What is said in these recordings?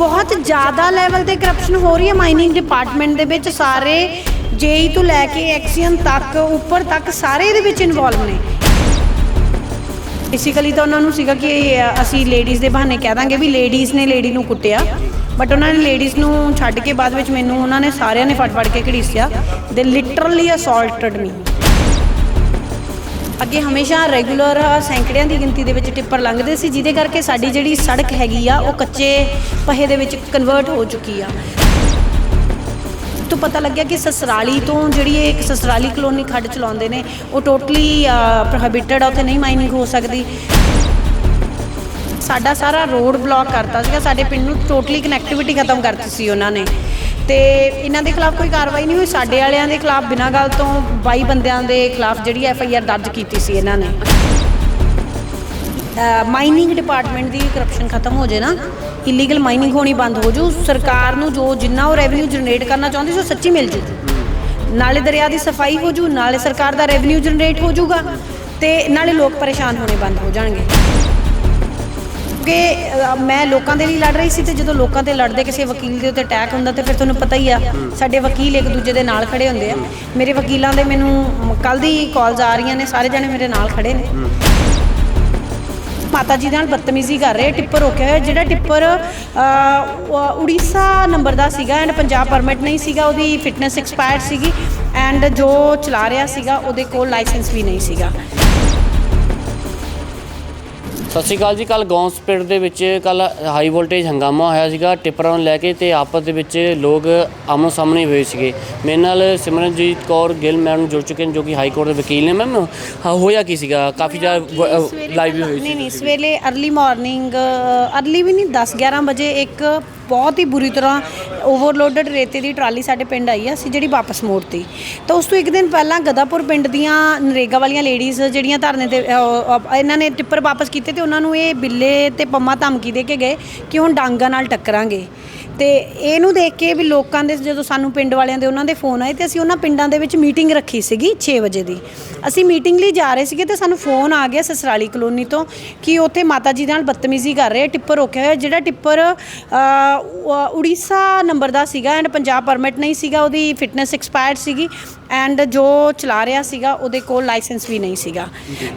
ਬਹੁਤ ਜ਼ਿਆਦਾ ਲੈਵਲ ਤੇ ਕਰਪਸ਼ਨ ਹੋ ਰਹੀ ਹੈ ਮਾਈਨਿੰਗ ਡਿਪਾਰਟਮੈਂਟ ਦੇ ਵਿੱਚ। ਸਾਰੇ ਜੇਈ ਤੋਂ ਲੈ ਕੇ ਐਕਸੀਅਨ ਤੱਕ, ਉੱਪਰ ਤੱਕ ਸਾਰੇ ਇਹਦੇ ਵਿੱਚ ਇਨਵੋਲਵ ਨੇ। ਬੇਸਿਕਲੀ ਤਾਂ ਉਹਨਾਂ ਨੂੰ ਸੀਗਾ ਕਿ ਅਸੀਂ ਲੇਡੀਜ਼ ਦੇ ਬਹਾਨੇ ਕਹਿ ਦਾਂਗੇ ਵੀ ਲੇਡੀਜ਼ ਨੇ ਲੇਡੀ ਨੂੰ ਕੁੱਟਿਆ। ਬਟ ਉਹਨਾਂ ਨੇ ਲੇਡੀਜ਼ ਨੂੰ ਛੱਡ ਕੇ ਬਾਅਦ ਵਿੱਚ ਮੈਨੂੰ, ਉਹਨਾਂ ਨੇ ਸਾਰਿਆਂ ਨੇ ਫੜ ਫੜ ਕੇ ਘੜੀਸਿਆ। ਦੇ ਲਿਟਰਲੀ ਅਸੌਲਟਡ ਮੀ ਅੱਗੇ ਹਮੇਸ਼ਾ ਰੈਗੂਲਰ ਸੈਂਕੜਿਆਂ ਦੀ ਗਿਣਤੀ ਦੇ ਵਿੱਚ ਟਿੱਪਰ ਲੰਘਦੇ ਸੀ, ਜਿਹਦੇ ਕਰਕੇ ਸਾਡੀ ਜਿਹੜੀ ਸੜਕ ਹੈਗੀ ਆ, ਉਹ ਕੱਚੇ ਪਹੇ ਦੇ ਵਿੱਚ ਕਨਵਰਟ ਹੋ ਚੁੱਕੀ ਆ। ਤੋਂ ਪਤਾ ਲੱਗਿਆ ਕਿ ਸਸਰਾਲੀ ਤੋਂ ਜਿਹੜੀ ਇਹ ਇੱਕ ਸਸਰਾਲੀ ਕਲੋਨੀ ਖੱਡ ਚਲਾਉਂਦੇ ਨੇ, ਉਹ ਟੋਟਲੀ ਪ੍ਰੋਹਿਬਿਟਡ ਆ, ਉੱਥੇ ਨਹੀਂ ਮਾਈਨਿੰਗ ਹੋ ਸਕਦੀ। ਸਾਡਾ ਸਾਰਾ ਰੋਡ ਬਲੌਕ ਕਰਤਾ ਸੀਗਾ, ਸਾਡੇ ਪਿੰਡ ਨੂੰ ਟੋਟਲੀ ਕਨੈਕਟੀਵਿਟੀ ਖਤਮ ਕਰਤੀ ਸੀ ਉਹਨਾਂ ਨੇ। ਤੇ ਇਹਨਾਂ ਦੇ ਖਿਲਾਫ ਕੋਈ ਕਾਰਵਾਈ ਨਹੀਂ ਹੋਈ। ਸਾਡੇ ਵਾਲਿਆਂ ਦੇ ਖਿਲਾਫ ਬਿਨਾਂ ਗੱਲ ਤੋਂ 22 ਬੰਦਿਆਂ ਦੇ ਖਿਲਾਫ ਜਿਹੜੀ ਐਫ ਆਈ ਆਰ ਦਰਜ ਕੀਤੀ ਸੀ ਇਹਨਾਂ ਨੇ। ਮਾਈਨਿੰਗ ਡਿਪਾਰਟਮੈਂਟ ਦੀ ਕਰਪਸ਼ਨ ਖਤਮ ਹੋ ਜੇ ਨਾ ਇਲੀਗਲ ਮਾਈਨਿੰਗ ਹੋਣੀ ਬੰਦ ਹੋ ਜੂ। ਸਰਕਾਰ ਨੂੰ ਜੋ ਜਿੰਨਾ ਉਹ ਰੈਵਨਿਊ ਜਨਰੇਟ ਕਰਨਾ ਚਾਹੁੰਦੀ ਸੀ, ਉਹ ਸੱਚੀ ਮਿਲ ਜੂ। ਨਾਲੇ ਦਰਿਆ ਦੀ ਸਫ਼ਾਈ ਹੋ ਜੂ, ਨਾਲੇ ਸਰਕਾਰ ਦਾ ਰੈਵਨਿਊ ਜਨਰੇਟ ਹੋ ਜੂਗਾ ਤੇ ਨਾਲੇ ਲੋਕ ਪਰੇਸ਼ਾਨ ਹੋਣੇ ਬੰਦ ਹੋ ਜਾਣਗੇ। ਕਿਉਂਕਿ ਅ, ਮੈਂ ਲੋਕਾਂ ਦੇ ਲਈ ਲੜ ਰਹੀ ਸੀ ਤੇ ਜਦੋਂ ਲੋਕਾਂ ਤੇ ਲੜਦੇ ਕਿਸੇ ਵਕੀਲ ਦੇ ਉੱਤੇ ਅਟੈਕ ਹੁੰਦਾ ਤੇ ਫਿਰ ਤੁਹਾਨੂੰ ਪਤਾ ਹੀ ਆ ਸਾਡੇ ਵਕੀਲ ਇੱਕ ਦੂਜੇ ਦੇ ਨਾਲ ਖੜੇ ਹੁੰਦੇ ਆ। ਮੇਰੇ ਵਕੀਲਾਂ ਦੇ ਮੈਨੂੰ ਕੱਲ ਦੀ ਕਾਲਸ ਆ ਰਹੀਆਂ ਨੇ ਸਾਰੇ ਜਣੇ ਮੇਰੇ ਨਾਲ ਖੜੇ ਨੇ। ਮਾਤਾ ਜੀ ਨਾਲ ਬਦਤਮੀਜ਼ੀ ਕਰ ਰਹੇ ਟਿੱਪਰ ਰੋਕਿਆ ਹੋਇਆ ਜਿਹੜਾ ਟਿੱਪਰ ਅ, ਉ- ਉੜੀਸਾ ਨੰਬਰ ਦਾ ਸੀਗਾ ਐਂਡ ਪੰਜਾਬ ਪਰਮਿਟ ਨਹੀਂ ਸੀਗਾ ਉਹਦੀ ਫਿਟਨੈਸ ਐਕਸਪਾਇਰ ਸੀਗੀ ਐਂਡ ਜੋ ਚਲਾ ਰਿਹਾ ਸੀਗਾ ਉਹਦੇ ਕੋਲ ਲਾਇਸੈਂਸ ਵੀ ਨਹੀਂ ਸੀਗਾ। ਸਤਿ ਸ਼੍ਰੀ ਅਕਾਲ ਜੀ ਕੱਲ ਗੌਂਸ ਪਿੰਡ ਦੇ ਵਿੱਚ ਕੱਲ ਹਾਈ ਵੋਲਟੇਜ ਹੰਗਾਮਾ ਹੋਇਆ ਸੀਗਾ ਟਿੱਪਰਾਂ ਨੂੰ ਲੈ ਕੇ ਤੇ ਆਪਸ ਦੇ ਵਿੱਚ ਲੋਕ ਆਮੋ ਸਾਹਮਣੇ ਹੋਏ ਸੀਗੇ। ਮੇਰੇ ਨਾਲ ਸਿਮਰਨਜੀਤ ਕੌਰ ਗਿੱਲ ਮੈਮ ਨੂੰ ਜੁੜ ਚੁੱਕੇ ਨੇ ਜੋ ਕਿ ਹਾਈ ਕੋਰਟ ਦੇ ਵਕੀਲ ਨੇ। ਮੈਮ ਹਾਂ, ਹੋਇਆ ਕੀ ਸੀਗਾ? ਕਾਫੀ ਜ਼ਿਆਦਾ ਲਾਈਵ ਵੀ ਹੋਈ ਨਹੀਂ ਸੀ। ਨਹੀਂ ਸਵੇਰੇ अर्ਲੀ ਮਾਰਨਿੰਗ अर्ਲੀ ਵੀ ਨਹੀਂ 10 11 ਵਜੇ ਇੱਕ ਬਹੁਤ ਹੀ ਬੁਰੀ ਤਰ੍ਹਾਂ ਓਵਰਲੋਡਡ ਰੇਤੇ ਦੀ ਟਰਾਲੀ ਸਾਡੇ ਪਿੰਡ ਆਈ ਆ ਅਸੀਂ ਜਿਹੜੀ ਵਾਪਸ ਮੋੜਤੀ। ਤਾਂ ਉਸ ਤੋਂ ਇੱਕ ਦਿਨ ਪਹਿਲਾਂ ਗਦਾਪੁਰ ਪਿੰਡ ਦੀਆਂ ਨਰੇਗਾ ਵਾਲੀਆਂ ਲੇਡੀਜ਼ ਜਿਹੜੀਆਂ ਧਰਨੇ ਤੇ ਅ, ਇਹਨਾਂ ਨੇ ਟਿੱਪਰ ਵਾਪਸ ਕੀਤੇ ਤੇ ਉਹਨਾਂ ਨੂੰ ਇਹ ਬਿੱਲੇ ਤੇ ਪੰਮਾ ਧਮਕੀ ਦੇ ਕੇ ਗਏ ਕਿ ਹੁਣ ਡਾਂਗਾਂ ਨਾਲ ਟੱਕਰਾਂਗੇ। ਤੇ ਇਹਨੂੰ ਦੇਖ ਕੇ ਵੀ ਲੋਕਾਂ ਦੇ ਜਦੋਂ ਸਾਨੂੰ ਪਿੰਡ ਵਾਲਿਆਂ ਦੇ ਉਹਨਾਂ ਦੇ ਫੋਨ ਆਏ ਤੇ ਅਸੀਂ ਉਹਨਾਂ ਪਿੰਡਾਂ ਦੇ ਵਿੱਚ ਮੀਟਿੰਗ ਰੱਖੀ ਸੀਗੀ 6 ਵਜੇ ਦੀ। ਅਸੀਂ ਮੀਟਿੰਗ ਲਈ ਜਾ ਰਹੇ ਸੀਗੇ ਤੇ ਸਾਨੂੰ ਫੋਨ ਆ ਗਿਆ ਸਸਰਾਲੀ ਕਲੋਨੀ ਤੋਂ ਕਿ ਉੱਥੇ ਮਾਤਾ ਜੀ ਨਾਲ ਬਦਤਮੀਜ਼ੀ ਕਰ ਰਹੇ ਟਿੱਪਰ ਰੋਕਿਆ ਹੋਇਆ ਜਿਹੜਾ ਟਿੱਪਰ ਅ, ਉੜੀਸਾ ਨੰਬਰ ਦਾ ਸੀਗਾ ਐਂਡ ਪੰਜਾਬ ਪਰਮਿਟ ਨਹੀਂ ਸੀਗਾ ਉਹਦੀ ਫਿਟਨੈਸ ਐਕਸਪਾਇਰ ਸੀਗੀ। ਐਂਡ ਜੋ ਚਲਾ ਰਿਹਾ ਸੀਗਾ ਉਹਦੇ ਕੋਲ ਲਾਇਸੈਂਸ ਵੀ ਨਹੀਂ ਸੀਗਾ।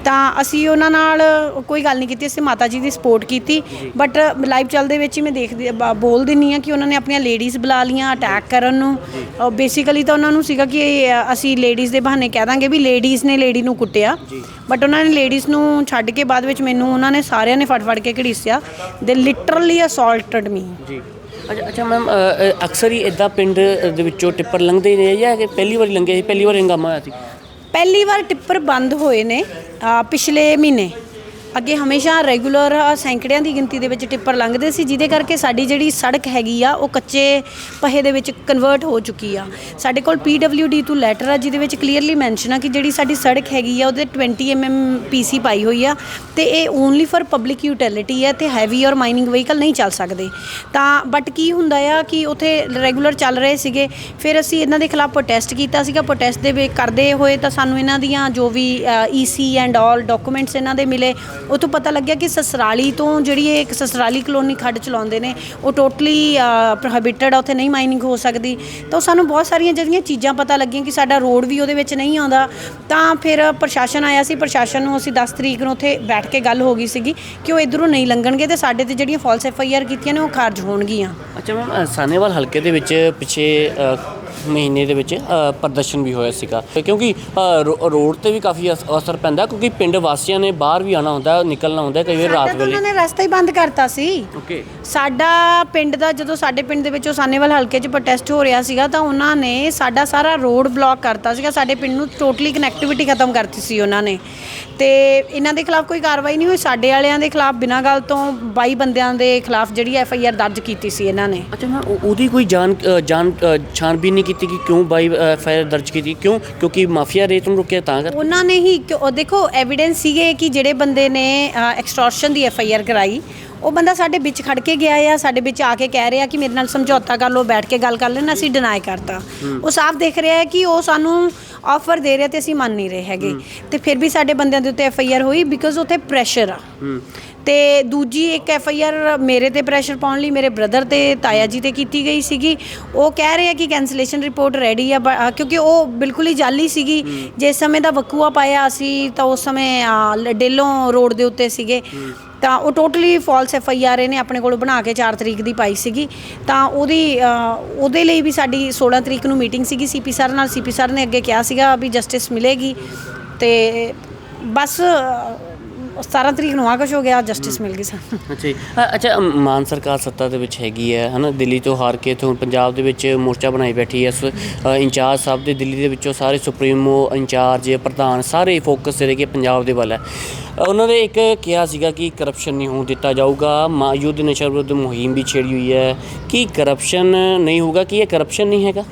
ਤਾਂ ਅਸੀਂ ਉਹਨਾਂ ਨਾਲ ਕੋਈ ਗੱਲ ਨਹੀਂ ਕੀਤੀ ਅਸੀਂ ਮਾਤਾ ਜੀ ਦੀ ਸਪੋਰਟ ਕੀਤੀ। ਬਟ ਲਾਈਵ ਚੱਲਦੇ ਵਿੱਚ ਹੀ ਮੈਂ ਦੇਖਦੀ ਬ- ਬੋਲ ਦਿੰਨੀ ਆ ਕਿ ਉਹਨਾਂ ਨੇ ਆਪਣੀਆਂ ਲੇਡੀਜ਼ ਬੁਲਾ ਲੀਆਂ ਅਟੈਕ ਕਰਨ ਨੂੰ। ਬੇਸਿਕਲੀ ਤਾਂ ਉਹਨਾਂ ਨੂੰ ਸੀਗਾ ਕਿ ਅ, ਅਸੀਂ ਲੇਡੀਜ਼ ਦੇ ਬਹਾਨੇ ਕਹਿ ਦਾਂਗੇ ਵੀ ਲੇਡੀਜ਼ ਨੇ ਲੇਡੀ ਨੂੰ ਕੁੱਟਿਆ। ਬਟ ਉਹਨਾਂ ਨੇ ਲੇਡੀਜ਼ ਨੂੰ ਛੱਡ ਕੇ ਬਾਅਦ ਵਿੱਚ ਮੈਨੂੰ ਉਹਨਾਂ ਨੇ ਸਾਰਿਆਂ ਨੇ ਫੜ ਫੜ ਕੇ ਘੜੀਸਿਆ। ਦੇ ਲਿਟਰਲੀ ਅਸੌਲਟਡ ਮੀ ਜੀ ਅੱਛਾ ਅੱਛਾ ਮੈਮ ਅਕਸਰ ਹੀ ਇਦਾਂ ਪਿੰਡ ਦੇ ਵਿੱਚੋਂ ਟਿੱਪਰ ਲੰਘਦੇ ਨੇ ਜਾਂ ਕਿ ਪਹਿਲੀ ਵਾਰੀ ਲੰਘੇ ਸੀ ਪਹਿਲੀ ਵਾਰ ਹੰਗਾਮਾ ਹੋਇਆ ਸੀ? ਪਹਿਲੀ ਵਾਰ ਟਿੱਪਰ ਬੰਦ ਹੋਏ ਨੇ ਅ, ਪਿਛਲੇ ਮਹੀਨੇ। ਅੱਗੇ ਹਮੇਸ਼ਾ ਰੈਗੂਲਰ ਸੈਂਕੜਿਆਂ ਦੀ ਗਿਣਤੀ ਦੇ ਵਿੱਚ ਟਿੱਪਰ ਲੰਘਦੇ ਸੀ, ਜਿਹਦੇ ਕਰਕੇ ਸਾਡੀ ਜਿਹੜੀ ਸੜਕ ਹੈਗੀ ਆ, ਉਹ ਕੱਚੇ ਪਹੇ ਦੇ ਵਿੱਚ ਕਨਵਰਟ ਹੋ ਚੁੱਕੀ ਆ। ਸਾਡੇ ਕੋਲ ਡੀ ਤੋਂ ਲੈਟਰ ਆ, ਜਿਹਦੇ ਵਿੱਚ ਕਲੀਅਰਲੀ ਮੈਂਸ਼ਨ ਆ ਕਿ ਜਿਹੜੀ ਸਾਡੀ ਸੜਕ ਹੈਗੀ ਆ, ਉਹਦੇ 20 mm ਪੀਸੀ ਪਾਈ ਹੋਈ ਆ, ਤੇ ਇਹ ਓਨਲੀ ਫॉर ਪਬਲਿਕ ਯੂਟਿਲਿਟੀ ਹੈ ਤੇ ਹੈਵੀ ਔਰ ਮਾਈਨਿੰਗ ਵਹੀਕਲ ਨਹੀਂ ਚੱਲ ਸਕਦੇ। ਤਾਂ ਬਟ ਕੀ ਹੁੰਦਾ ਆ ਕਿ ਉਥੇ ਰੈਗੂਲਰ ਚੱਲ ਰਹੇ ਸੀਗੇ, ਫਿਰ ਅਸੀਂ ਇਹਨਾਂ ਦੇ ਖਿਲਾਫ ਪ੍ਰੋਟੈਸਟ ਕੀਤਾ ਸੀਗਾ ਪ੍ਰੋਟੈਸਟ ਦੇ ਕਰਦੇ ਹੋਏ ਤਾਂ ਸਾਨੂੰ ਇਹਨਾਂ ਦੀਆਂ ਜੋ ਵੀ ਈਸੀ ਐਂਡ ਆਲ ਡਾਕੂਮੈਂਟਸ ਇਹਨਾਂ ਦੇ ਮਿਲੇ ਉਹ ਤੋਂ ਪਤਾ ਲੱਗਿਆ ਕਿ ਸਸਰਾਲੀ ਤੋਂ ਜਿਹੜੀ ਇਹ ਇੱਕ ਸਸਰਾਲੀ ਕਲੋਨੀ ਖੱਡ ਚਲਾਉਂਦੇ ਨੇ, ਉਹ ਟੋਟਲੀ ਪ੍ਰੋਹਿਬਿਟਡ ਆ, ਉੱਥੇ ਨਹੀਂ ਮਾਈਨਿੰਗ ਹੋ ਸਕਦੀ। ਤਾਂ ਉਹ ਸਾਨੂੰ ਬਹੁਤ ਸਾਰੀਆਂ ਜਿਹੜੀਆਂ ਚੀਜ਼ਾਂ ਪਤਾ ਲੱਗੀਆਂ ਕਿ ਸਾਡਾ ਰੋਡ ਵੀ ਉਹਦੇ ਵਿੱਚ ਨਹੀਂ ਆਉਂਦਾ। ਤਾਂ ਫਿਰ ਪ੍ਰਸ਼ਾਸਨ ਆਇਆ ਸੀ, ਪ੍ਰਸ਼ਾਸਨ ਨੂੰ ਅਸੀਂ 10 ਤਰੀਕ ਨੂੰ ਉੱਥੇ ਬੈਠ ਕੇ ਗੱਲ ਹੋ ਗਈ ਸੀਗੀ ਕਿ ਉਹ ਇਧਰੋਂ ਨਹੀਂ ਲੰਘਣਗੇ ਤੇ ਸਾਡੇ ਤੇ ਜਿਹੜੀਆਂ ਫਾਲਸ ਐਫ ਆਈ ਆਰ ਕੀਤੀਆਂ ਨੇ, ਉਹ ਖਾਰਜ ਹੋਣਗੀਆਂ। ਅੱਛਾ ਮੈਮ ਸਾਨੇਵਾਲ ਹਲਕੇ ਦੇ ਵਿੱਚ ਪਿਛੇ ਮਹੀਨੇ ਦੇ ਵਿੱਚ ਪ੍ਰਦਰਸ਼ਨ ਵੀ ਹੋਇਆ ਸੀਗਾ। ਕਿਉਂਕਿ ਰੋਡ ਤੇ ਵੀ ਕਾਫੀ ਅਸ- ਅਸਰ ਪੈਂਦਾ ਕਿਉਂਕਿ ਪਿੰਡ ਵਾਸੀਆਂ ਨੇ ਬਾਹਰ ਵੀ ਆਣਾ ਹੁੰਦਾ ਨਿਕਲਣਾ ਹੁੰਦਾ ਕਈ ਵਾਰ ਰਾਤ ਤਾਂ ਉਹਨਾਂ ਵੇਲੇ ਨੇ ਰਸਤਾ ਹੀ ਬੰਦ ਕਰਤਾ ਸੀ। ਓਕੇ। ਸਾਡਾ ਪਿੰਡ ਦਾ ਜਦੋਂ ਸਾਡੇ ਪਿੰਡ ਦੇ ਵਿੱਚੋਂ ਸਾਨੇਵਾਲ ਹਲਕੇ 'ਚ ਪ੍ਰੋਟੈਸਟ ਹੋ ਰਿਹਾ ਸੀਗਾ ਤਾਂ ਉਹਨਾਂ ਨੇ ਸਾਡਾ ਸਾਰਾ ਰੋਡ ਬਲੌਕ ਕਰਤਾ ਸੀਗਾ। ਸਾਡੇ ਪਿੰਡ ਨੂੰ ਟੋਟਲੀ ਕਨੈਕਟੀਵਿਟੀ ਖਤਮ ਕਰਤੀ ਸੀ ਉਹਨਾਂ ਨੇ। ਤੇ ਇਹਨਾਂ ਦੇ ਖਿਲਾਫ ਕੋਈ ਕਾਰਵਾਈ ਨਹੀਂ ਹੋਈ। ਸਾਡੇ ਵਾਲਿਆਂ ਦੇ ਖਿਲਾਫ ਬਿਨਾਂ ਗੱਲ ਤੋਂ 22 ਬੰਦਿਆਂ ਦੇ ਖਿਲਾਫ ਜਿਹੜੀ ਐਫ ਆਈ ਆਰ ਦਰਜ ਕੀਤੀ ਸੀ ਇਹਨਾਂ ਨੇ। ਅੱਛਾ ਮੈਂ ਉਹ- ਉਹਦੀ ਕੋਈ ਜਾਣ ਜਾਣ ਛਾਣਬੀਨ ਨਹੀਂ ਕੀਤੀ ਕਿ ਕਿਉਂ ਬਾਈ ਐਫ ਆਈ ਆਰ ਦਰਜ ਕੀਤੀ? ਕਿਉਂ? ਕਿਉਂਕਿ ਮਾਫੀਆ ਰੇਤ ਨੂੰ ਰੁਕਿਆ ਤਾਂ ਕਰ ਉਹਨਾਂ ਨੇ ਹੀ ਕਿਉਂ- ਉਹ ਦੇਖੋ ਐਵੀਡੈਂਸ ਸੀਗੇ ਕਿ ਜਿਹੜੇ ਬੰਦੇ ਨੇ ਐਕਸਟੋਰਸ਼ਨ ਦੀ ਐਫ ਆਈ ਆਰ ਕਰਾਈ ਉਹ ਬੰਦਾ ਸਾਡੇ ਵਿੱਚ ਖੜ ਕੇ ਗਿਆ ਆ ਸਾਡੇ ਵਿੱਚ ਆ ਕੇ ਕਹਿ ਰਿਹਾ ਕਿ ਮੇਰੇ ਨਾਲ ਸਮਝੌਤਾ ਕਰ ਲਓ ਬੈਠ ਕੇ ਗੱਲ ਕਰ ਲੈਣਾ ਅਸੀਂ ਡਿਨਾਈ ਕਰਤਾ। ਉਹ ਸਾਫ਼ ਦੇਖ ਰਿਹਾ ਹੈ ਕਿ ਉਹ ਸਾਨੂੰ ਆਫਰ ਦੇ ਰਿਹਾ ਤੇ ਅਸੀਂ ਮੰਨ ਨਹੀਂ ਰਹੇ ਹੈਗੇ। ਤੇ ਫਿਰ ਵੀ ਸਾਡੇ ਬੰਦਿਆਂ ਦੇ ਉੱਤੇ ਐਫ ਆਈ ਆਰ ਹੋਈ ਬਿਕਾਜ਼ ਉੱਥੇ ਪ੍ਰੈਸ਼ਰ ਆ। ਤੇ ਦੂਜੀ ਇੱਕ ਐਫ ਆਈ ਆਰ ਮੇਰੇ ਤੇ ਪ੍ਰੈਸ਼ਰ ਪਾਉਣ ਲਈ ਮੇਰੇ ਬ੍ਰਦਰ ਤੇ ਤਾਇਆ ਜੀ ਤੇ ਕੀਤੀ ਗਈ ਸੀਗੀ। ਉਹ ਕਹਿ ਰਹੇ ਆ ਕਿ ਕੈਂਸਲੇਸ਼ਨ ਰਿਪੋਰਟ ਰੈਡੀ ਆ ਕਿਉਂਕਿ ਉਹ ਬਿਲਕੁਲ ਹੀ ਜਾਲੀ ਸੀਗੀ। ਜਿਸ ਸਮੇਂ ਦਾ ਵਕੂਆ ਪਾਇਆ ਅਸੀਂ ਤਾਂ ਉਸ ਸਮੇਂ ਡੇਲੋਂ ਰੋਡ ਦੇ ਉੱਤੇ ਸੀਗੇ। ਤਾਂ ਉਹ totally false F I R ਇਹਨੇ ਆਪਣੇ ਕੋਲ ਬਣਾ ਕੇ 4 ਤਰੀਕ ਦੀ ਪਾਈ ਸੀਗੀ। ਤਾਂ ਉਹਦੀ ਉਹਦੇ ਲਈ ਵੀ ਸਾਡੀ 16 ਤਰੀਕ ਨੂੰ ਮੀਟਿੰਗ ਸੀਗੀ ਸੀਪੀ ਸਰ ਨਾਲ। ਸੀਪੀ ਸਰ ਨੇ ਅੱਗੇ ਕਿਹਾ ਸੀਗਾ ਵੀ ਜਸਟਿਸ ਮਿਲੇਗੀ। ਤੇ ਬਸ 17 ਤਰੀਕ ਨੂੰ ਆ ਹੋ ਗਿਆ ਜਸਟਿਸ ਮਿਲ ਗਈ ਸਾਨੂੰ। ਅੱਛਾ ਜੀ। ਅ- ਅੱਛਾ ਅਮ, ਮਾਨ ਸਰਕਾਰ ਸੱਤਾ ਦੇ ਵਿੱਚ ਹੈਗੀ ਹੈ ਹਨਾ? ਦਿੱਲੀ ਤੋਂ ਹਾਰ ਕੇ ਤੋਂ ਪੰਜਾਬ ਦੇ ਵਿੱਚ ਮੋਰਚਾ ਬਣਾਈ ਬੈਠੀ ਹੈ। ਸ- ਅ, ਇੰਚਾਰਜ ਸਾਹਿਬ ਦੇ ਦਿੱਲੀ ਦੇ ਵਿੱਚੋਂ ਸਾਰੇ ਸੁਪਰੀਮੋ ਇੰਚਾਰਜ ਪ੍ਰਧਾਨ ਸਾਰੇ ਫੋਕਸ ਜਿਹੜੇ ਕਿ ਪੰਜਾਬ ਦੇ ਵੱਲ ਹੈ। ਅ, ਉਹਨਾਂ ਨੇ ਇੱਕ ਕਿਹਾ ਸੀਗਾ ਕਿ ਕਰਪਸ਼ਨ ਨਹੀਂ ਹੋਣ ਦਿੱਤਾ ਜਾਊਗਾ। ਮਾ ਯੁੱਧ ਨਸ਼ਾ ਵਿਰੁੱਧ ਮੁਹਿੰਮ ਵੀ ਛੇੜੀ ਹੋਈ ਹੈ। ਕੀ ਕਰਪਸ਼ਨ ਨਹੀਂ ਹੋਊਗਾ? ਕੀ ਇਹ ਕਰਪਸ਼ਨ ਨਹੀਂ ਹੈਗਾ?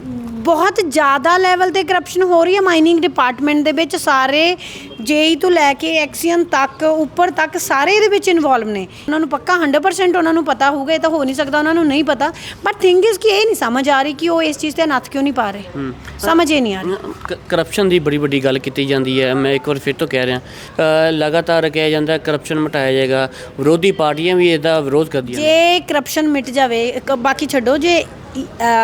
ਬਹੁਤ ਜ਼ਿਆਦਾ ਲੈਵਲ ਤੇ ਕਰਪਸ਼ਨ ਹੋ ਰਹੀ ਹੈ ਮਾਈਨਿੰਗ ਡਿਪਾਰਟਮੈਂਟ ਦੇ ਵਿੱਚ। ਸਾਰੇ ਜੇਈ ਤੋਂ ਲੈ ਕੇ ਐਕਸੀਅਨ ਤੱਕ ਉੱਪਰ ਤੱਕ ਸਾਰੇ ਇਹਦੇ ਵਿੱਚ ਇਨਵੋਲਵ ਨੇ। ਉਹਨਾਂ ਨੂੰ ਪੱਕਾ 100% ਉਹਨਾਂ ਨੂੰ ਪਤਾ ਹੋਊਗਾ ਇਹ ਤਾਂ ਹੋ ਨਹੀਂ ਸਕਦਾ ਉਹਨਾਂ ਨੂੰ ਨਹੀਂ ਪਤਾ। ਬਟ ਥਿੰਗ ਇਜ਼ ਕਿ ਇਹ ਨਹੀਂ ਸਮਝ ਆ ਰਹੀ ਕਿ ਉਹ ਇਸ ਚੀਜ਼ ਤੇ ਨੱਥ ਕਿਉਂ ਨਹੀਂ ਪਾ ਰਹੇ। ਸਮਝ ਇਹ ਨਹੀਂ ਆ ਰਹੀ। ਕਰਪਸ਼ਨ ਦੀ ਬੜੀ ਵੱਡੀ ਗੱਲ ਕੀਤੀ ਜਾਂਦੀ ਹੈ। ਮੈਂ ਇੱਕ ਵਾਰ ਫਿਰ ਤੋਂ ਕਹਿ ਰਿਹਾ। ਲਗਾਤਾਰ ਕਿਹਾ ਜਾਂਦਾ ਕਰਪਸ਼ਨ ਮਿਟਾਇਆ ਜਾਏਗਾ। ਵਿਰੋਧੀ ਪਾਰਟੀਆਂ ਵੀ ਇਹਦਾ ਵਿਰੋਧ ਕਰਦੀਆਂ ਜੇ ਕਰਪਸ਼ਨ ਮਿਟ ਜਾਵੇ ਬਾਕੀ ਛੱਡੋ ਜੇ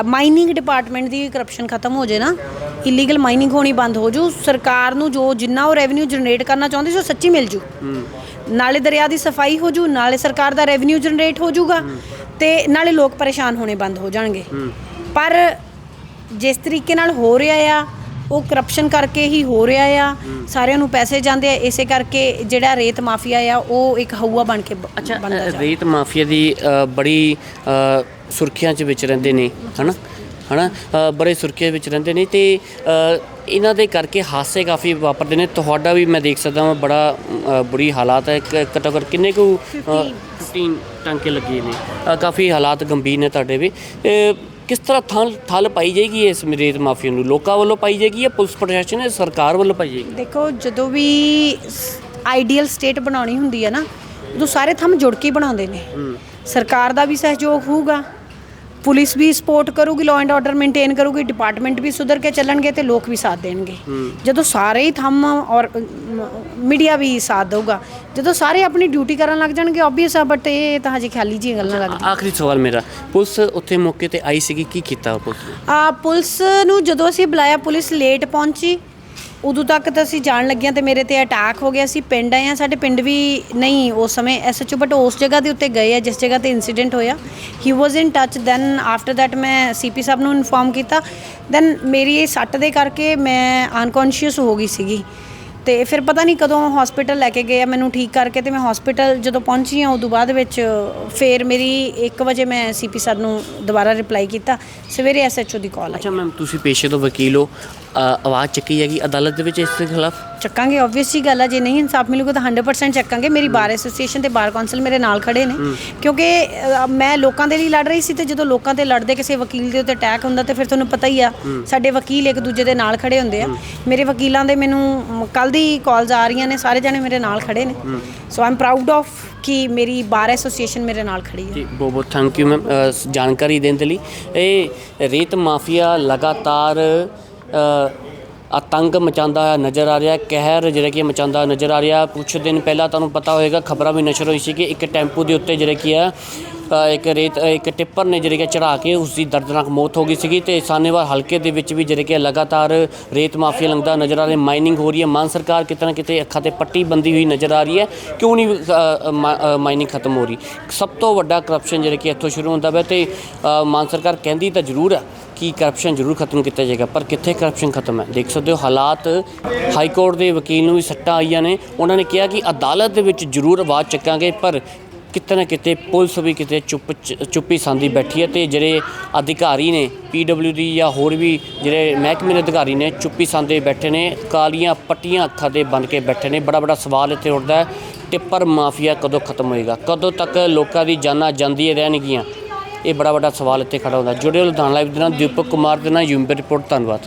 ਮਾਈਨਿੰਗ ਡਿਪਾਰਟਮੈਂਟ ਦੀ ਕਰਪਸ਼ਨ ਖਤਮ ਹੋ ਜੇ ਨਾ ਇਲੀਗਲ ਮਾਈਨਿੰਗ ਹੋਣੀ ਬੰਦ ਹੋ ਜੂ, ਸਰਕਾਰ ਨੂੰ ਜੋ ਜਿੰਨਾ ਉਹ ਰੈਵਨਿਊ ਜਨਰੇਟ ਕਰਨਾ ਚਾਹੁੰਦੀ ਸੀ, ਉਹ ਸੱਚੀ ਮਿਲ ਜੂ। ਨਾਲੇ ਦਰਿਆ ਦੀ ਸਫ਼ਾਈ ਹੋ ਜੂ, ਨਾਲੇ ਸਰਕਾਰ ਦਾ ਰੈਵਨਿਊ ਜਨਰੇਟ ਹੋ ਜੂਗਾ ਤੇ ਨਾਲੇ ਲੋਕ ਪਰੇਸ਼ਾਨ ਹੋਣੇ ਬੰਦ ਹੋ ਜਾਣਗੇ। ਪਰ ਜਿਸ ਤਰੀਕੇ ਨਾਲ ਹੋ ਰਿਹਾ ਆ ਉਹ ਕਰਪਸ਼ਨ ਕਰਕੇ ਹੀ ਹੋ ਰਿਹਾ ਆ। ਸਾਰਿਆਂ ਨੂੰ ਪੈਸੇ ਜਾਂਦੇ ਆ ਇਸੇ ਕਰਕੇ ਜਿਹੜਾ ਰੇਤ ਮਾਫੀਆ ਆ ਉਹ ਇੱਕ ਹਊਆ ਬਣ ਕੇ ਬ- ਅੱਛਾ ਬਣਦਾ ਰੇਤ ਮਾਫੀਆ ਦੀ ਅ, ਬੜੀ ਅ, ਸੁਰਖੀਆਂ 'ਚ ਵਿੱਚ ਰਹਿੰਦੇ ਨੇ ਹਨਾ? ਹਨਾ? ਅ, ਬੜੇ ਸੁਰਖੀਆਂ ਵਿੱਚ ਰਹਿੰਦੇ ਨੇ ਤੇ ਅ, ਇਹਨਾਂ ਦੇ ਕਰਕੇ ਹਾਸੇ ਕਾਫੀ ਵਾਪਰਦੇ ਨੇ। ਤੁਹਾਡਾ ਵੀ ਮੈਂ ਦੇਖ ਸਕਦਾ ਹਾਂ ਬੜਾ ਅ, ਬੁਰੀ ਹਾਲਾਤ ਹੈ। ਕ- ਘੱਟੋ ਘੱਟ ਕਿੰਨੇ ਕੁ ਅ, 15 ਟਾਂਕੇ ਲੱਗੇ ਨੇ। ਅ, ਕਾਫੀ ਹਾਲਾਤ ਗੰਭੀਰ ਨੇ ਤੁਹਾਡੇ ਵੀ। ਇਹ ਕਿਸ ਤਰ੍ਹਾਂ ਥਲ ਥਲ ਪਾਈ ਜਾਏਗੀ ਇਸ ਰੇਤ ਮਾਫੀਆ ਨੂੰ? ਲੋਕਾਂ ਵੱਲੋਂ ਪਾਈ ਜਾਏਗੀ ਜਾਂ ਪੁਲਿਸ ਪ੍ਰਸ਼ਾਸਨ ਜਾਂ ਸਰਕਾਰ ਵੱਲੋਂ ਪਾਈ ਜਾਏਗੀ? ਦੇਖੋ ਜਦੋਂ ਵੀ ਆਈਡੀਅਲ ਸਟੇਟ ਬਣਾਉਣੀ ਹੁੰਦੀ ਹੈ ਨਾ ਉਦੋਂ ਸਾਰੇ ਥੰਮ ਜੁੜ ਕੇ ਬਣਾਉਂਦੇ ਨੇ। ਸਰਕਾਰ ਦਾ ਵੀ ਸਹਿਯੋਗ ਹੋਊਗਾ। ਪੁਲਿਸ ਵੀ ਸਪੋਰਟ ਕਰੂਗੀ ਲਾਅ ਐਂਡ ਆਰਡਰ ਮੇਨਟੇਨ ਕਰੂਗੀ ਡਿਪਾਰਟਮੈਂਟ ਵੀ ਸੁਧਰ ਕੇ ਚੱਲਣਗੇ ਤੇ ਲੋਕ ਵੀ ਸਾਥ ਦੇਣਗੇ। ਜਦੋਂ ਸਾਰੇ ਹੀ ਥੰਮ ਔਰ ਮੀਡੀਆ ਵੀ ਸਾਥ ਦਊਗਾ ਜਦੋਂ ਸਾਰੇ ਆਪਣੀ ਡਿਊਟੀ ਕਰਨ ਲੱਗ ਜਾਣਗੇ ਆਬਵੀਅਸ ਆ ਬਟ ਇਹ ਤਾਂ ਹਜੇ ਖਾਲੀ ਜੀ ਗੱਲਾਂ ਲੱਗਦੀਆਂ ਆਖਰੀ ਸਵਾਲ ਮੇਰਾ ਪੁਲਿਸ ਉੱਥੇ ਮੌਕੇ ਤੇ ਆਈ ਸੀਗੀ ਕੀ ਕੀਤਾ ਪੁਲਿਸ ਆ ਪੁਲਿਸ ਨੂੰ ਜਦੋਂ ਅਸੀਂ ਬੁਲਾਇਆ ਪੁਲਿਸ ਲੇਟ ਪਹੁੰਚੀ ਉਦੋਂ ਤੱਕ ਤਾਂ ਅਸੀਂ ਜਾਣ ਲੱਗਿਆ ਤੇ ਮੇਰੇ ਤੇ ਅਟੈਕ ਹੋ ਗਿਆ ਸੀ, ਪਿੰਡ ਆਏ ਆ ਸਾਡੇ ਪਿੰਡ ਵੀ ਨਹੀਂ ਉਸ ਸਮੇਂ ਐਸਐਚਓ ਬਟ ਉਸ ਜਗ੍ਹਾ ਦੇ ਉੱਤੇ ਗਏ ਆ, ਜਿਸ ਜਗ੍ਹਾ ਤੇ ਇਨਸੀਡੈਂਟ ਹੋਇਆ। He was in touch then after that ਮੈਂ ਸੀਪੀ ਸਾਹਿਬ ਨੂੰ ਇਨਫੋਰਮ ਕੀਤਾ। ਦੈਨ ਮੇਰੀ ਇਹ ਸੱਟ ਦੇ ਕਰਕੇ ਮੈਂ ਅਨਕੌਂਸ਼ੀਅਸ ਹੋ ਗਈ ਸੀਗੀ। ਤੇ ਫਿਰ ਪਤਾ ਨਹੀਂ ਕਦੋਂ ਹਸਪੀਟਲ ਲੈ ਕੇ ਗਏ ਆ ਮੈਨੂੰ ਠੀਕ ਕਰਕੇ ਤੇ ਮੈਂ ਹਸਪੀਟਲ ਜਦੋਂ ਪਹੁੰਚੀ ਆ ਉਦੋਂ ਬਾਅਦ ਵਿੱਚ ਫਿਰ ਮੇਰੀ 1 ਵਜੇ ਮੈਂ ਸੀਪੀ ਸਰ ਨੂੰ ਦੁਬਾਰਾ ਰਿਪਲਾਈ ਕੀਤਾ। ਸਵੇਰੇ ਐਸਐਚਓ ਦੀ ਕਾਲ ਆਈ। ਅੱਛਾ ਮੈਮ ਤੁਸੀਂ ਪੇਸ਼ੇ ਤੋਂ ਵਕੀਲ ਹੋ। ਅ, ਆਵਾਜ਼ ਚੱਕੀ ਹੈਗੀ ਅਦਾਲਤ ਦੇ ਵਿੱਚ ਇਸ ਦੇ ਖਿਲਾਫ? ਚੱਕਾਂਗੇ ਆਬਵੀਅਸ ਜੀ ਗੱਲ ਆ ਜੇ ਨਹੀਂ ਇਨਸਾਫ ਮਿਲੂਗਾ ਤਾਂ 100% ਚੱਕਾਂਗੇ। ਮੇਰੀ ਬਾਰ ਐਸੋਸੀਏਸ਼ਨ ਤੇ ਬਾਰ ਕੌਂਸਲ ਮੇਰੇ ਨਾਲ ਖੜੇ ਨੇ। ਕਿਉਂਕਿ ਅ, ਮੈਂ ਲੋਕਾਂ ਦੇ ਲਈ ਲੜ ਰਹੀ ਸੀ ਤੇ ਜਦੋਂ ਲੋਕਾਂ ਤੇ ਲੜਦੇ ਕਿਸੇ ਵਕੀਲ ਦੇ ਉੱਤੇ ਅਟੈਕ ਹੁੰਦਾ ਤੇ ਫਿਰ ਤੁਹਾਨੂੰ ਪਤਾ ਹੀ ਆ ਸਾਡੇ ਵਕੀਲ ਇੱਕ ਦੂਜੇ ਦੇ ਨਾਲ ਖੜੇ ਹੁੰਦੇ ਆ। ਮੇਰੇ ਵਕੀਲਾਂ ਦੇ ਮੈਨੂੰ ਕੱਲ ਦੀ ਕਾਲਸ ਆ ਰਹੀਆਂ ਨੇ ਸਾਰੇ ਜਣੇ ਮੇਰੇ ਨਾਲ ਖੜੇ ਨੇ। ਸੋ ਆਮ ਪ੍ਰਾਊਡ ਆਫ ਕਿ ਮੇਰੀ ਬਾਰ ਐਸੋਸੀਏਸ਼ਨ ਮੇਰੇ ਨਾਲ ਖੜੀ ਹੈ ਜੀ ਬਹੁਤ ਬਹੁਤ ਥੈਂਕ ਯੂ ਮੈਮ ਜਾਣਕਾਰੀ ਦੇਣ ਦੇ ਲਈ। ਇਹ ਰੇਤ ਮਾਫੀਆ ਲਗਾਤਾਰ ਅ, ਆਤੰਕ ਮਚਾਉਂਦਾ ਹੋਇਆ ਨਜ਼ਰ ਆ ਰਿਹਾ, ਕਹਿਰ ਜਿਹੜਾ ਕਿ ਮਚਾਉਂਦਾ ਨਜ਼ਰ ਆ ਰਿਹਾ। ਕੁਛ ਦਿਨ ਪਹਿਲਾਂ ਤੁਹਾਨੂੰ ਪਤਾ ਹੋਏਗਾ, ਖਬਰਾਂ ਵੀ ਨਸ਼ਰ ਹੋਈ ਸੀ ਕਿ ਇੱਕ ਟੈਂਪੂ ਦੇ ਉੱਤੇ ਜਿਹੜਾ ਕੀ ਆ ਇੱਕ ਰੇਤ, ਇੱਕ ਟਿੱਪਰ ਨੇ ਜਿਹੜੇ ਕਿ ਚੜਾ ਕੇ ਉਸ ਦੀ ਦਰਦਨਾਕ ਮੌਤ ਹੋ ਗਈ ਸੀਗੀ ਤੇ ਸਾਨੇਵਾਲ ਹਲਕੇ ਦੇ ਵਿੱਚ ਵੀ ਜਿਹੜੇ ਕਿ ਲਗਾਤਾਰ ਰੇਤ ਮਾਫੀਆ ਲੰਘਦਾ ਨਜ਼ਰ ਆ ਰਿਹਾ, ਮਾਈਨਿੰਗ ਹੋ ਰਹੀ ਹੈ। ਮਾਨ ਸਰਕਾਰ ਕਿਤੇ ਨਾ ਕਿਤੇ ਅੱਖਾਂ ਤੇ ਪੱਟੀ ਬੰਦੀ ਹੋਈ ਨਜ਼ਰ ਆ ਰਹੀ ਹੈ। ਕਿਉਂ ਨਹੀਂ ਮਾ- ਮਾਈਨਿੰਗ ਖਤਮ ਹੋ ਰਹੀ? ਸਭ ਤੋਂ ਵੱਡਾ ਕਰਪਸ਼ਨ ਜਿਹੜਾ ਕਿ ਇੱਥੋਂ ਸ਼ੁਰੂ ਹੁੰਦਾ ਹੈ ਤੇ ਮਾਨ ਸਰਕਾਰ ਕਹਿੰਦੀ ਤਾਂ ਜ਼ਰੂਰ ਹੈ ਕਿ ਕਰਪਸ਼ਨ ਜ਼ਰੂਰ ਖਤਮ ਕੀਤਾ ਜਾਏਗਾ, ਪਰ ਕਿੱਥੇ ਕਰਪਸ਼ਨ ਖਤਮ ਹੈ? ਦੇਖ ਸਕਦੇ ਹੋ ਹਾਲਾਤ, ਹਾਈ ਕੋਰਟ ਦੇ ਵਕੀਲ ਨੂੰ ਵੀ ਸੱਟਾਂ ਆਈਆਂ ਨੇ। ਉਹਨਾਂ ਨੇ ਕਿਹਾ ਕਿ ਅਦਾਲਤ ਦੇ ਵਿੱਚ ਜ਼ਰੂਰ ਆਵਾਜ਼ ਚੱਕਾਂਗੇ, ਪਰ ਕਿਤੇ ਨਾ ਕਿਤੇ ਪੁਲਿਸ ਵੀ ਕਿਤੇ ਚੁੱਪ ਚ- ਚੁੱਪੀ ਸੰਦੀ ਬੈਠੀ ਹੈ ਤੇ ਜਿਹੜੇ ਅਧਿਕਾਰੀ ਨੇ ਪੀਡਬਲਿਊ ਦੀ ਜਾਂ ਹੋਰ ਵੀ ਜਿਹੜੇ ਮਹਿਕਮੇ ਦੇ ਅਧਿਕਾਰੀ ਨੇ ਚੁੱਪੀ ਸੰਦੇ ਬੈਠੇ ਨੇ, ਕਾਲੀਆਂ ਪੱਟੀਆਂ ਅੱਖਾਂ ਦੇ ਬਨ ਕੇ ਬੈਠੇ ਨੇ ਬੜਾ ਬੜਾ ਸਵਾਲ ਇੱਥੇ ਉੱਠਦਾ ਹੈ, ਟਿੱਪਰ ਮਾਫੀਆ ਕਦੋਂ ਖਤਮ ਹੋਏਗਾ? ਕਦੋਂ ਤੱਕ ਲੋਕਾਂ ਦੀ ਜਾਨਾਂ ਜਾਂਦੀਆਂ ਰਹਿਣਗੀਆਂ? ਇਹ ਬੜਾ ਵੱਡਾ ਸਵਾਲ ਇੱਥੇ ਖੜਾ ਹੁੰਦਾ। ਜੁੜੇ ਹੋ ਲੁਧਿਆਣਾ ਲਾਈਵ ਦੇ ਨਾਲ, ਦੀਪਕ ਕੁਮਾਰ ਦੇ ਨਾਲ, ਯੂਮਬੀ ਰਿਪੋਰਟ, ਧੰਨਵਾਦ।